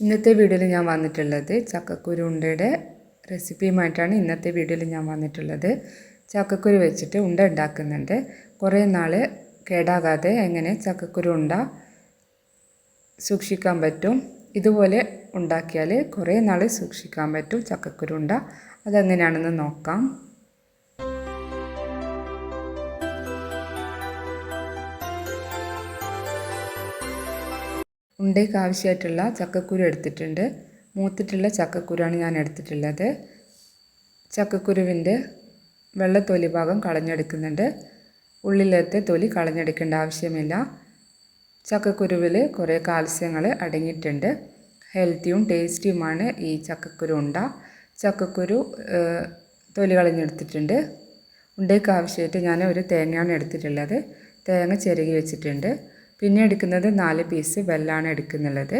ഇന്നത്തെ വീഡിയോയിൽ ഞാൻ വന്നിട്ടുള്ളത് ചക്കക്കുരു ഉണ്ടയുടെ റെസിപ്പിയുമായിട്ടാണ് ഇന്നത്തെ വീഡിയോയിൽ ഞാൻ വന്നിട്ടുള്ളത്. ചക്കക്കുരു വെച്ചിട്ട് ഉണ്ട ഉണ്ടാക്കുന്നുണ്ട്. കുറേ നാൾ കേടാകാതെ എങ്ങനെ ചക്കക്കുരു ഉണ്ട സൂക്ഷിക്കാൻ പറ്റും? ഇതുപോലെ ഉണ്ടാക്കിയാൽ കുറേ നാൾ സൂക്ഷിക്കാൻ പറ്റും ചക്കക്കുരു ഉണ്ട. അതെങ്ങനെയാണെന്ന് നോക്കാം. ഉണ്ടയ്ക്ക് ആവശ്യമായിട്ടുള്ള ചക്കക്കുരു എടുത്തിട്ടുണ്ട്. മൂത്തിട്ടുള്ള ചക്കക്കുരുവാണ് ഞാൻ എടുത്തിട്ടുള്ളത്. ചക്കക്കുരുവിന്റെ വെള്ളത്തൊലി ഭാഗം കളഞ്ഞെടുക്കുന്നുണ്ട്. ഉള്ളിലത്തെ തൊലി കളഞ്ഞെടുക്കേണ്ട ആവശ്യമില്ല. ചക്കക്കുരുവിൽ കുറേ കാൽസ്യങ്ങൾ അടങ്ങിയിട്ടുണ്ട്. ഹെൽത്തിയും ടേസ്റ്റിയുമാണ് ഈ ചക്കക്കുരു ഉണ്ട. ചക്കക്കുരു തൊലി കളഞ്ഞെടുത്തിട്ടുണ്ട്. ഉണ്ടയ്ക്ക് ആവശ്യമായിട്ട് ഞാൻ ഒരു തേങ്ങയാണ് എടുത്തിട്ടുള്ളത്. തേങ്ങ ചിരകി വെച്ചിട്ടുണ്ട്. പിന്നെ എടുക്കുന്നത് നാല് പീസ് വെല്ലാണ് എടുക്കുന്നുള്ളത്.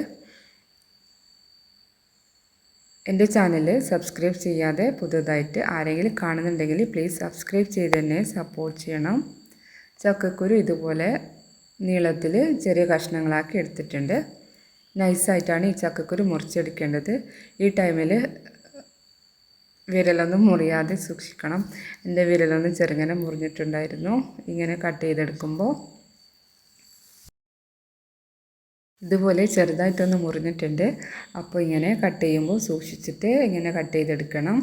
എന്റെ ചാനൽ സബ്സ്ക്രൈബ് ചെയ്യാതെ പുതുതായിട്ട് ആരെങ്കിലും കാണുന്നുണ്ടെങ്കിൽ പ്ലീസ് സബ്സ്ക്രൈബ് ചെയ്ത് തന്നെ സപ്പോർട്ട് ചെയ്യണം. ചക്കക്കുരു ഇതുപോലെ നീളത്തിൽ ചെറിയ കഷ്ണങ്ങളാക്കി എടുത്തിട്ടുണ്ട്. നൈസായിട്ടാണ് ഈ ചക്കക്കുരു മുറിച്ചെടുക്കേണ്ടത്. ഈ ടൈമിൽ വിരലൊന്നും മുറിയാതെ സൂക്ഷിക്കണം. എന്റെ വിരലൊന്നും ചെറുങ്ങനെ മുറിഞ്ഞിട്ടുണ്ടായിരുന്നു. ഇങ്ങനെ കട്ട് ചെയ്തെടുക്കുമ്പോൾ ഇതുപോലെ ചെറുതായിട്ടൊന്ന് മുറിഞ്ഞിട്ടുണ്ട്. അപ്പോൾ ഇങ്ങനെ കട്ട് ചെയ്യുമ്പോൾ സൂക്ഷിച്ചിട്ട് ഇങ്ങനെ കട്ട് ചെയ്തെടുക്കണം.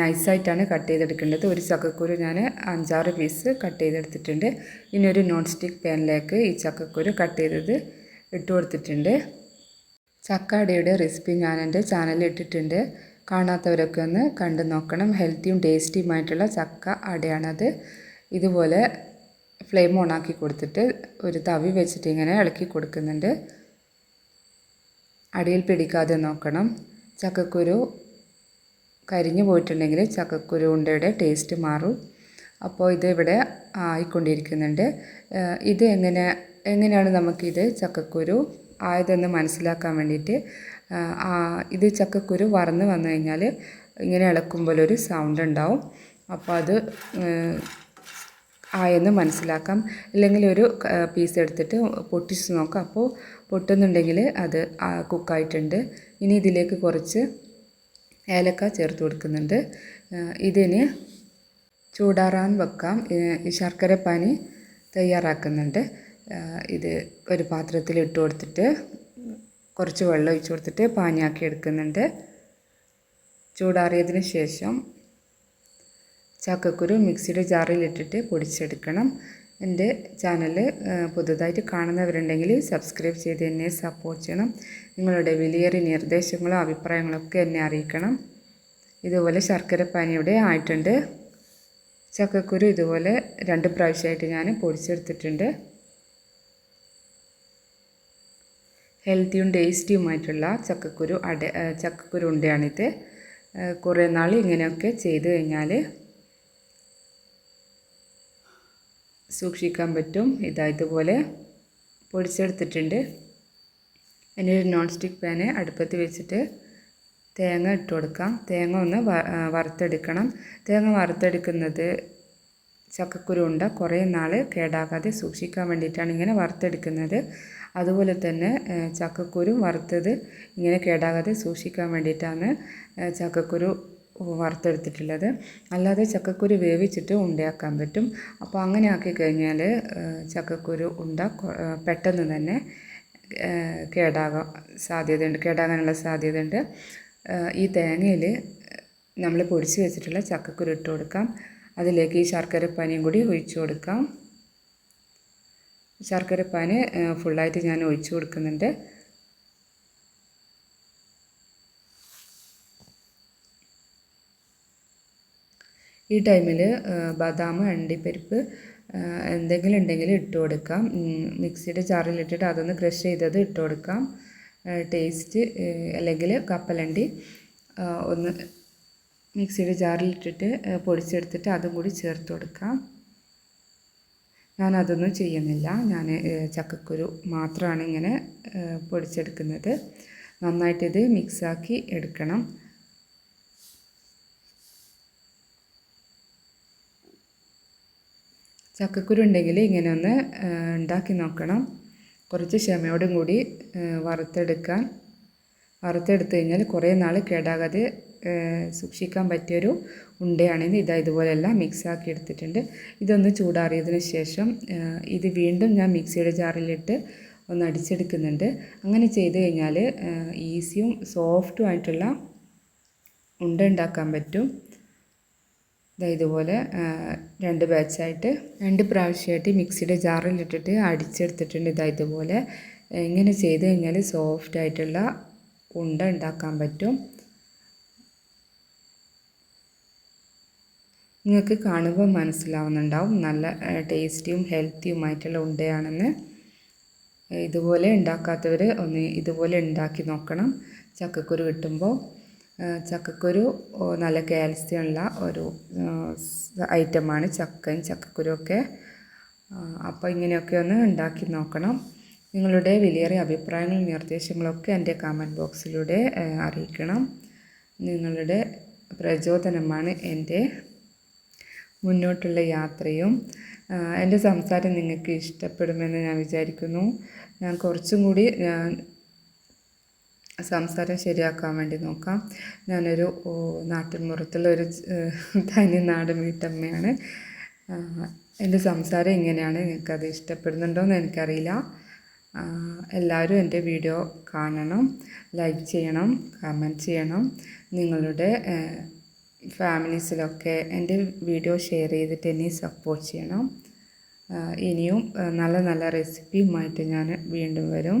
നൈസായിട്ടാണ് കട്ട് ചെയ്തെടുക്കേണ്ടത്. ഒരു ചക്കക്കുരു ഞാൻ അഞ്ചാറ് പീസ് കട്ട് ചെയ്തെടുത്തിട്ടുണ്ട്. ഇനി ഒരു നോൺ സ്റ്റിക്ക് പാനിലേക്ക് ഈ ചക്കക്കുരു കട്ട് ചെയ്തത് ഇട്ട് കൊടുത്തിട്ടുണ്ട്. ചക്കാടയുടെ റെസിപ്പി ഞാൻ എന്റെ ചാനലിൽ ഇട്ടിട്ടുണ്ട്. കാണാത്തവരൊക്കെ ഒന്ന് കണ്ടു നോക്കണം. ഹെൽത്തിയും ടേസ്റ്റിയുമായിട്ടുള്ള ചക്ക അടയാണത്. ഇതുപോലെ ഫ്ലെയിം ഓണാക്കി കൊടുത്തിട്ട് ഒരു തവി വെച്ചിട്ട് ഇങ്ങനെ ഇളക്കി കൊടുക്കുന്നുണ്ട്. അടിയിൽ പിടിക്കാതെ നോക്കണം. ചക്കക്കുരു കരിഞ്ഞു പോയിട്ടുണ്ടെങ്കിൽ ചക്കക്കുരു ഉണ്ടയുടെ ടേസ്റ്റ് മാറും. അപ്പോൾ ഇത് ഇവിടെ ആയിക്കൊണ്ടിരിക്കുന്നുണ്ട്. ഇത് എങ്ങനെ എങ്ങനെയാണ് നമുക്കിത് ചക്കക്കുരു ആയതെന്ന് മനസ്സിലാക്കാൻ വേണ്ടിയിട്ട് ഇത് ചക്കക്കുരു വറന്ന് വന്നു കഴിഞ്ഞാൽ ഇങ്ങനെ ഇളക്കുമ്പോൾ ഒരു സൗണ്ട് ഉണ്ടാവും. അപ്പോൾ അത് ആയെന്ന് മനസ്സിലാക്കാം. അല്ലെങ്കിൽ ഒരു പീസ് എടുത്തിട്ട് പൊട്ടിച്ച് നോക്കാം. അപ്പോൾ പൊട്ടുന്നുണ്ടെങ്കിൽ അത് കുക്കായിട്ടുണ്ട് ഇനി ഇതിലേക്ക് കുറച്ച് ഏലക്ക ചേർത്ത് കൊടുക്കുന്നുണ്ട്. ഇതിന് ചൂടാറാൻ വെക്കാം. ശർക്കര പാനി തയ്യാറാക്കുന്നുണ്ട്. ഇത് ഒരു പാത്രത്തിൽ ഇട്ട് കൊടുത്തിട്ട് കുറച്ച് വെള്ളം ഒഴിച്ച് കൊടുത്തിട്ട് പാനിയാക്കി എടുക്കുന്നുണ്ട്. ചൂടാറിയതിന് ശേഷം ചക്കക്കുരു മിക്സിയുടെ ജാറിലിട്ടിട്ട് പൊടിച്ചെടുക്കണം. എന്റെ ചാനൽ പുതുതായിട്ട് കാണുന്നവരുണ്ടെങ്കിൽ സബ്സ്ക്രൈബ് ചെയ്ത് എന്നെ സപ്പോർട്ട് ചെയ്യണം. നിങ്ങളുടെ വിലയേറിയ നിർദ്ദേശങ്ങളും അഭിപ്രായങ്ങളൊക്കെ എന്നെ അറിയിക്കണം. ഇതുപോലെ ശർക്കര പാനിയുടെ ആയിട്ടുണ്ട്. ചക്കക്കുരു ഇതുപോലെ രണ്ട് പ്രാവശ്യമായിട്ട് ഞാൻ പൊടിച്ചെടുത്തിട്ടുണ്ട്. ഹെൽത്തിയും ടേസ്റ്റിയുമായിട്ടുള്ള ചക്കക്കുരു അട ചക്കക്കുരു ഉണ്ടയാണിത്. കുറേ നാൾ ഇങ്ങനെയൊക്കെ ചെയ്ത് കഴിഞ്ഞാൽ സൂക്ഷിക്കാൻ പറ്റും. ഇതാ ഇതുപോലെ പൊടിച്ചെടുത്തിട്ടുണ്ട്. ഇനി ഒരു നോൺ സ്റ്റിക്ക് പാന് അടുപ്പത്ത് വെച്ചിട്ട് തേങ്ങ ഇട്ട് കൊടുക്കാം. തേങ്ങ ഒന്ന് വറുത്തെടുക്കണം. തേങ്ങ വറുത്തെടുക്കുന്നത് ചക്കക്കുരു ഉണ്ട. കുറേ നാൾ കേടാകാതെ സൂക്ഷിക്കാൻ വേണ്ടിയിട്ടാണ് ഇങ്ങനെ വറുത്തെടുക്കുന്നത്. അതുപോലെ തന്നെ ചക്കക്കുരു വറുത്തത് ഇങ്ങനെ കേടാകാതെ സൂക്ഷിക്കാൻ വേണ്ടിയിട്ടാണ് ചക്കക്കുരു വറുത്തെടുത്തിട്ടുള്ളത്. അല്ലാതെ ചക്കക്കുരു വേവിച്ചിട്ട് ഉണ്ടയാക്കാൻ പറ്റും. അപ്പോൾ അങ്ങനെ ആക്കി കഴിഞ്ഞാൽ ചക്കക്കുരു ഉണ്ട പെട്ടെന്ന് തന്നെ കേടാകാൻ സാധ്യതയുണ്ട് കേടാകാനുള്ള സാധ്യതയുണ്ട്. ഈ തേങ്ങയിൽ നമ്മൾ പൊടിച്ച് വെച്ചിട്ടുള്ള ചക്കക്കുരു ഇട്ട് കൊടുക്കാം. അതിലേക്ക് ഈ ശർക്കരപ്പാനിയും കൂടി ഒഴിച്ചു കൊടുക്കാം. ശർക്കരപ്പാന് ഫുള്ളായിട്ട് ഞാൻ ഒഴിച്ചു കൊടുക്കുന്നുണ്ട്. ഈ ടൈമിൽ ബദാം അണ്ടിപ്പരിപ്പ് എന്തെങ്കിലും ഉണ്ടെങ്കിൽ ഇട്ട് കൊടുക്കാം. മിക്സിയുടെ ചാറിലിട്ടിട്ട് അതൊന്ന് ക്രഷ് ചെയ്തത് ഇട്ട് കൊടുക്കാം. ടേസ്റ്റ് അല്ലെങ്കിൽ കപ്പലണ്ടി ഒന്ന് മിക്സിയുടെ ജാറിലിട്ടിട്ട് പൊടിച്ചെടുത്തിട്ട് അതും കൂടി ചേർത്ത് കൊടുക്കാം. ഞാനതൊന്നും ചെയ്യുന്നില്ല. ഞാൻ ചക്കക്കുരു മാത്രമാണ് ഇങ്ങനെ പൊടിച്ചെടുക്കുന്നത്. നന്നായിട്ടിത് മിക്സാക്കി എടുക്കണം. ചക്കക്കുരു ഉണ്ടെങ്കിൽ ഇങ്ങനെ ഒന്ന് ഉണ്ടാക്കി നോക്കണം. കുറച്ച് ക്ഷമയോടും കൂടി വറുത്തെടുക്കാൻ. വറുത്തെടുത്ത് കഴിഞ്ഞാൽ കുറേ നാൾ കേടാകാതെ സൂക്ഷിക്കാൻ പറ്റിയൊരു ഉണ്ടയാണിത് ഇതാ ഇതുപോലെല്ലാം മിക്സ് ആക്കി എടുത്തിട്ടുണ്ട്. ഇതൊന്ന് ചൂടാറിയതിന് ശേഷം ഇത് വീണ്ടും ഞാൻ മിക്സിയുടെ ജാറിലിട്ട് ഒന്ന് അടിച്ചെടുക്കുന്നുണ്ട്. അങ്ങനെ ചെയ്ത് കഴിഞ്ഞാൽ ഈസിയും സോഫ്റ്റും ആയിട്ടുള്ള ഉണ്ട ഉണ്ടാക്കാൻ പറ്റും. ഇതുപോലെ രണ്ട് ബാച്ചായിട്ട് രണ്ട് പ്രാവശ്യമായിട്ട് മിക്സിയുടെ ജാറിലിട്ടിട്ട് അടിച്ചെടുത്തിട്ടുണ്ട്. ഇതാ ഇതുപോലെ. ഇങ്ങനെ ചെയ്ത് കഴിഞ്ഞാൽ സോഫ്റ്റ് ആയിട്ടുള്ള ഉണ്ട ഉണ്ടാക്കാൻ പറ്റും. നിങ്ങൾക്ക് കാണുമ്പോൾ മനസ്സിലാവുന്നുണ്ടാവും. നല്ല ടേസ്റ്റിയും ഹെൽത്തിയുമായിട്ടുള്ള ഉണ്ടയാണെന്ന്. ഇതുപോലെ ഉണ്ടാക്കാത്തവർ ഒന്ന് ഇതുപോലെ ഉണ്ടാക്കി നോക്കണം. ചക്കക്കുരു കിട്ടുമ്പോൾ. ചക്കക്കുരു നല്ല കാൽസ്യം ഉള്ള ഒരു ഐറ്റമാണ് ചക്കയും ചക്കക്കുരുവൊക്കെ അപ്പോൾ ഇങ്ങനെയൊക്കെ ഒന്ന് ഉണ്ടാക്കി നോക്കണം. നിങ്ങളുടെ വിലയേറിയ അഭിപ്രായങ്ങളും നിർദ്ദേശങ്ങളൊക്കെ എന്റെ കമന്റ് ബോക്സിലൂടെ അറിയിക്കണം. നിങ്ങളുടെ പ്രചോദനമാണ് എന്റെ മുന്നോട്ടുള്ള യാത്രയും. എന്റെ സംസാരം നിങ്ങൾക്ക് ഇഷ്ടപ്പെടുമെന്ന് ഞാൻ വിചാരിക്കുന്നു. ഞാൻ കുറച്ചും കൂടി സംസാരം ശരിയാക്കാൻ വേണ്ടി നോക്കാം. ഞാനൊരു നാട്ടിൻപുറത്തുള്ള ഒരു തനി നാടൻ വീട്ടമ്മയാണ്. എന്റെ സംസാരം ഇങ്ങനെയാണ്. നിങ്ങൾക്കത് ഇഷ്ടപ്പെടുന്നുണ്ടോ എന്ന് എനിക്കറിയില്ല എല്ലാവരും എന്റെ വീഡിയോ കാണണം ലൈക്ക് ചെയ്യണം കമന്റ് ചെയ്യണം. നിങ്ങളുടെ ഫാമിലീസിലൊക്കെ എന്റെ വീഡിയോ ഷെയർ ചെയ്തിട്ട് എന്നെ സപ്പോർട്ട് ചെയ്യണം. ഇനിയും നല്ല നല്ല റെസിപ്പിയുമായിട്ട് ഞാൻ വീണ്ടും വരും.